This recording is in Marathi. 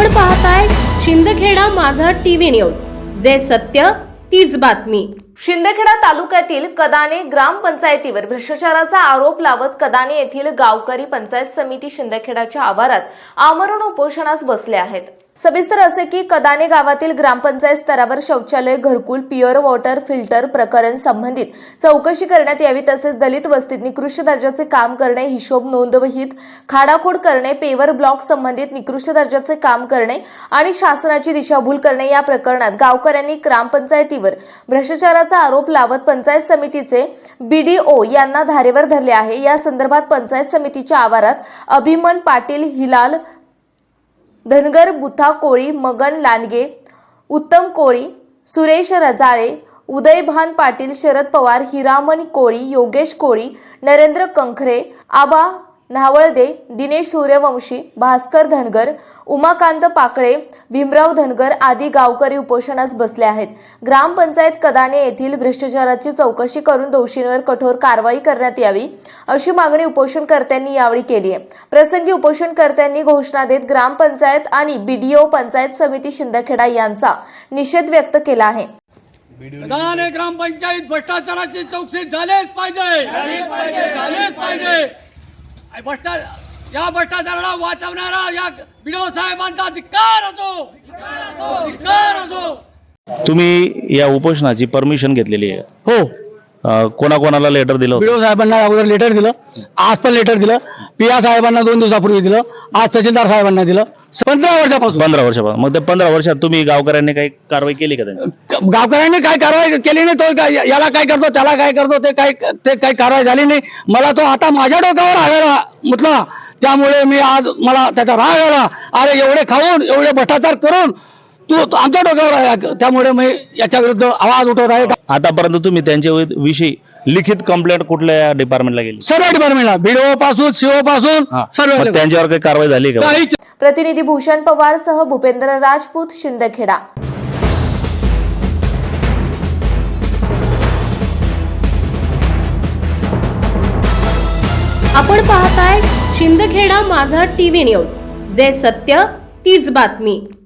आपण पाहताय शिंदखेडा माझा टीव्ही न्यूज. जे सत्य तीच बातमी. शिंदखेडा तालुक्यातील कदाने ग्रामपंचायतीवर भ्रष्टाचाराचा आरोप लावत कदाने येथील गावकरी पंचायत समिती शिंदखेडाच्या आवारात आमरण उपोषणास बसले आहेत. सविस्तर असे की कदाने गावातील ग्रामपंचायत स्तरावर शौचालय घरकुल प्युअर वॉटर फिल्टर प्रकरण संबंधित चौकशी करण्यात यावी तसेच दलित वस्तीत निकृष्ट दर्जाचे काम करणे हिशोब नोंदवहीत खाडाखोड करणे पेवर ब्लॉक संबंधित निकृष्ट दर्जाचे काम करणे आणि शासनाची दिशाभूल करणे या प्रकरणात गावकऱ्यांनी ग्रामपंचायतीवर भ्रष्टाचाराचा आरोप लावत पंचायत समितीचे बीडीओ यांना धारेवर धरले आहे. या संदर्भात पंचायत समितीच्या आवारात अभिमन पाटील हिलाल धनगर बुथा कोळी मगन लांडगे उत्तम कोळी सुरेश रजाळे उदयभान पाटील शरद पवार हिरामण कोळी योगेश कोळी नरेंद्र कंखरे आबा न्हावळदे दिनेश सूर्यवंशी भास्कर धनगर उमाकांत पाकळे भीमराव धनगर आदी गावकरी उपोषणास बसले आहेत. ग्रामपंचायत कदाने येथील भ्रष्टाचाराची चौकशी करून दोषींवर कठोर कारवाई करण्यात यावी अशी मागणी उपोषणकर्त्यांनी यावेळी केली आहे. प्रसंगी उपोषणकर्त्यांनी घोषणा देत ग्रामपंचायत आणि बीडीओ पंचायत समिती शिंदखेडा यांचा निषेध व्यक्त केला आहे. ग्रामपंचायत भ्रष्टाचाराची चौकशी झालेच पाहिजे. झालेच पाहिजे. भ्रष्टा या भ्रष्टाचाराला वाचवणारा या बिडो साहेबांचा धिक्कार असो. धिक्कार असो. तुम्ही या उपोषणाची परमिशन घेतलेली आहे. हो. अं, कोणाकोणाला लेटर दिलं होतं? बीडो साहेबांना अगोदर लेटर दिलं. आज पण लेटर दिलं. पिया साहेबांना दोन दिवसापूर्वी दिलं. आज तहसीलदार साहेबांना दिलं. पंधरा वर्षापासून. पंधरा वर्षापासून. मग ते पंधरा वर्षात तुम्ही गावकऱ्यांनी काही कारवाई केली का त्यांची? गावकऱ्यांनी काय कारवाई केली नाही तो काय- याला काय करतो त्याला काय करतो ते काय ते काही कारवाई झाली नाही. मला तो आता माझ्या डोक्यावर आलेला म्हटलं. त्यामुळे मी आज मला त्याचा राग आला. अरे एवढे खाऊन एवढे भ्रष्टाचार करून तू तू आमच्या डोक्यावर आहे. त्यामुळे मी याच्या विरुद्ध आवाज उठवत आहे. आतापर्यंत तुम्ही त्यांच्या विषयी लिखित कंप्लेंट कुठल्या डिपार्टमेंटला गेली? सर्व डिपार्टमेंटला बीडीओ पासून सीओ पासून. सर्व मग त्यांच्यावर काही कारवाई झाली का? काहीच प्रतिनिधी भूषण पवार सह भूपेंद्र राजपूत शिंदखेडा. आपण पाहताय शिंदखेडा माझा टीव्ही न्यूज जे सत्य तीच बातमी.